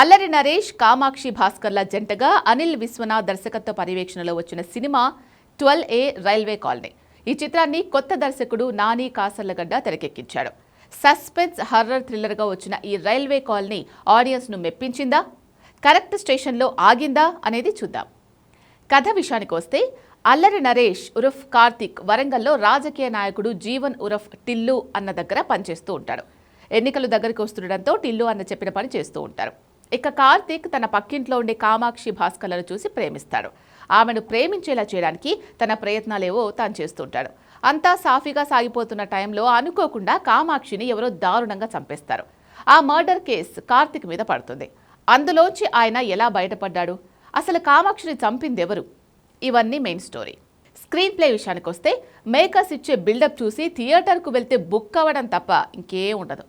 అల్లరి నరేష్ కామాక్షి భాస్కర్ల జంటగా అనిల్ విశ్వనాథ్ దర్శకత్వ పర్యవేక్షణలో వచ్చిన cinema twelve A railway colony. ఈ చిత్రాన్ని కొత్త దర్శకుడు నాని కాసర్లగడ్డ తెరకెక్కించాడు. సస్పెన్స్ హర్రర్ థ్రిల్లర్గా వచ్చిన ఈ రైల్వే కాలనీ ఆడియన్స్ను మెప్పించిందా? కరెక్ట్ స్టేషన్లో ఆగిందా అనేది చూద్దాం. కథ విషయానికి వస్తే అల్లరి నరేష్ ఉరఫ్ కార్తిక్ వరంగల్లో రాజకీయ నాయకుడు జీవన్ ఉరఫ్ టిల్లు అన్న దగ్గర పనిచేస్తూ ఉంటాడు. ఎన్నికలు దగ్గరికి వస్తుండడంతో టిల్లు అన్న చెప్పిన పని చేస్తూ ఉంటారు. ఇక కార్తిక్ తన పక్కింట్లో ఉండే కామాక్షి భాస్కర్లను చూసి ప్రేమిస్తాడు. ఆమెను ప్రేమించేలా చేయడానికి తన ప్రయత్నాలేవో తాను చేస్తుంటాడు. అంతా సాఫీగా సాగిపోతున్న టైంలో అనుకోకుండా కామాక్షిని ఎవరో దారుణంగా చంపేస్తారు. ఆ మర్డర్ కేసు కార్తిక్ మీద పడుతుంది. అందులోంచి ఆయన ఎలా బయటపడ్డాడు? అసలు కామాక్షిని చంపింది ఎవరు ఇవన్నీ మెయిన్ స్టోరీ. స్క్రీన్ ప్లే విషయానికి వస్తే మేకర్స్ ఇచ్చే బిల్డప్ చూసి థియేటర్కు వెళ్తే బుక్ అవ్వడం తప్ప ఇంకేం ఉండదు.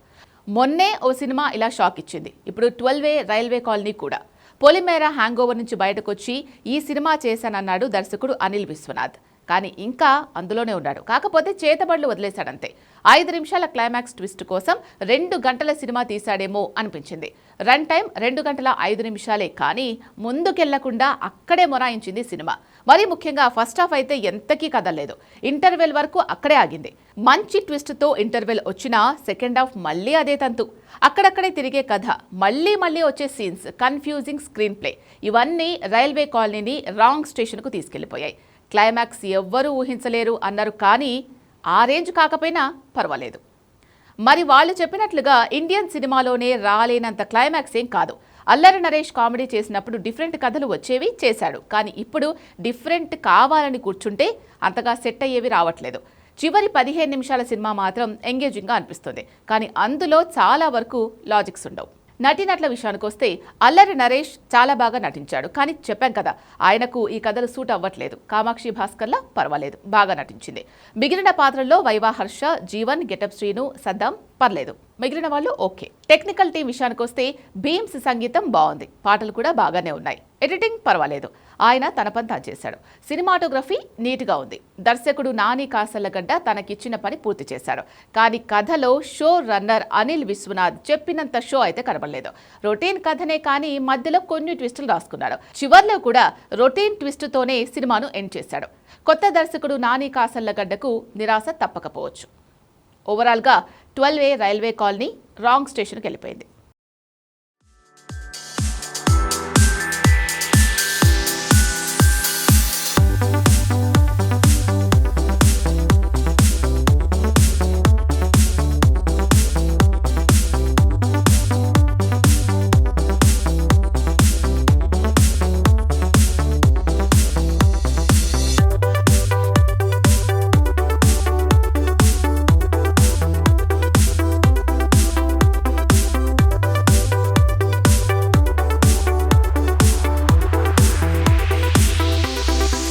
మొన్నే ఓ సినిమా ఇలా షాక్ ఇచ్చింది. ఇప్పుడు ట్వెల్వ్ ఏ రైల్వే కాలనీ కూడా. పొలిమేర హ్యాంగ్ ఓవర్ నుంచి బయటకొచ్చి ఈ సినిమా చేశానన్నాడు దర్శకుడు అనిల్ విశ్వనాథ్. కానీ ఇంకా అందులోనే ఉన్నాడు. కాకపోతే చేతబడులు వదిలేశాడంతే. ఐదు నిమిషాల క్లైమాక్స్ ట్విస్ట్ కోసం రెండు గంటల సినిమా తీశాడేమో అనిపించింది. రన్ టైం రెండు గంటల ఐదు నిమిషాలే. కానీ ముందుకెళ్ళకుండా అక్కడే మొరాయించింది సినిమా. మరి ముఖ్యంగా ఫస్ట్ హాఫ్ అయితే ఎంతకీ కదలలేదు. ఇంటర్వెల్ వరకు అక్కడే ఆగింది. మంచి ట్విస్ట్తో ఇంటర్వెల్ వచ్చినా సెకండ్ హాఫ్ మళ్ళీ అదే తంతు. అక్కడక్కడే తిరిగే కథ. మళ్ళీ మళ్ళీ వచ్చే సీన్స్ కన్ఫ్యూజింగ్ స్క్రీన్ ప్లే. ఇవన్నీ రైల్వే కాలనీని రాంగ్ స్టేషన్కు తీసుకెళ్ళిపోయాయి క్లైమాక్స్ ఎవ్వరూ ఊహించలేరు అన్నారు కానీ ఆ రేంజ్ కాకపోయినా పర్వాలేదు. మరి వాళ్ళు చెప్పినట్లుగా ఇండియన్ సినిమాలోనే రాలేనంత క్లైమాక్స్ ఏం కాదు. అల్లరి నరేష్ కామెడీ చేసినప్పుడు డిఫరెంట్ కథలు వచ్చేవి చేశాడు. కానీ ఇప్పుడు డిఫరెంట్ కావాలని కూర్చుంటే అంతగా సెట్ అయ్యేవి రావట్లేదు. చివరి పదిహేను నిమిషాల సినిమా మాత్రం ఎంగేజింగ్గా అనిపిస్తుంది. కానీ అందులో చాలా వరకు లాజిక్స్ ఉండవు. నటీనటుల విషయానికి వస్తే అల్లరి నరేష్ చాలా బాగా నటించాడు. కానీ చెప్పాం కదా ఆయనకు ఈ కథలు సూట్ అవ్వట్లేదు. కామాక్షి భాస్కర్లా పర్వాలేదు. బాగా నటించింది. మిగిలిన పాత్రల్లో వైవా హర్ష జీవన్ గెటప్ శ్రీను సద్దాం పర్లేదు. మిగిలిన వాళ్ళు ఓకే. టెక్నికల్ టీం విషయానికి వస్తే భీమ్స్ సంగీతం బాగుంది. పాటలు కూడా బాగానే ఉన్నాయి. ఎడిటింగ్ పర్వాలేదు. ఆయన తన పని తాను చేశాడు. సినిమాటోగ్రఫీ నీట్గా ఉంది. దర్శకుడు నాని కాసల్లగడ్డ తనకిచ్చిన పని పూర్తి చేశాడు. కానీ కథలో షో రన్నర్ అనిల్ విశ్వనాథ్ చెప్పినంత షో అయితే కనబడలేదు. రొటీన్ కథనే కానీ మధ్యలో కొన్ని ట్విస్టులు రాసుకున్నాడు. చివర్లో కూడా రొటీన్ ట్విస్ట్తోనే సినిమాను ఎండ్ చేశాడు. కొత్త దర్శకుడు నాని కాసల్లగడ్డకు నిరాశ తప్పకపోవచ్చు. ఓవరాల్గా twelve A railway colony wrong స్టేషన్కి వెళ్ళిపోయింది.